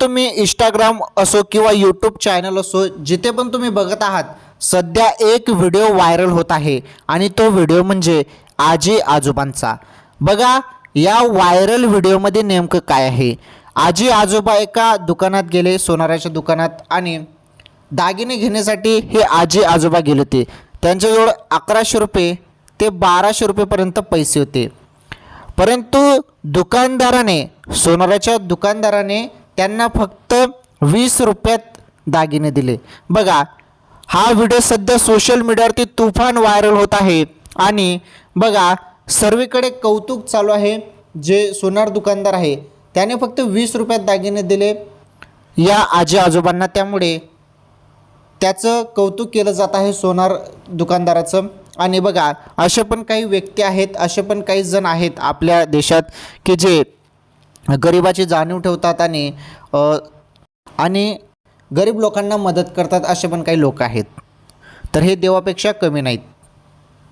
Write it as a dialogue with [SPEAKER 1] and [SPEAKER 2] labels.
[SPEAKER 1] तुम्ही इंस्टाग्राम असो किंवा यूट्यूब चॅनल असो जिथे पण तुम्ही बघत आहात सध्या एक व्हिडिओ व्हायरल होत आहे. आणि तो व्हिडिओ म्हणजे आजी आजोबांचा. बघा या व्हायरल व्हिडिओमध्ये नेमकं काय आहे? आजी आजोबा एका दुकानात गेले सोनाराच्या दुकानात आणि दागिने घेण्यासाठी हे आजी आजोबा गेले होते. त्यांच्याजवळ अकराशे रुपये ते बाराशे रुपयेपर्यंत पैसे होते. परंतु दुकानदाराने सोनाराच्या दुकानदाराने त्यांना फक्त वीस रुपयात दागिने दिले. बघा हा व्हिडिओ सध्या सोशल मीडियावरती तुफान व्हायरल होत आहे. आणि बघा सर्वीकडे कौतुक चालू आहे. जे सोनार दुकानदार आहे त्याने फक्त वीस रुपयात दागिने दिले. या आजी आजोबांना त्यामुळे त्याचं कौतुक केलं जात आहे सोनार दुकानदाराचं. आणि बघा असे पण काही व्यक्ती आहेत असे पण काही जण आहेत आपल्या देशात की जे गरिबाची जाणीव ठेवतात आणि आणि गरीब लोकांना मदत करतात असे पण काही लोक आहेत. तर हे देवापेक्षा कमी नाहीत.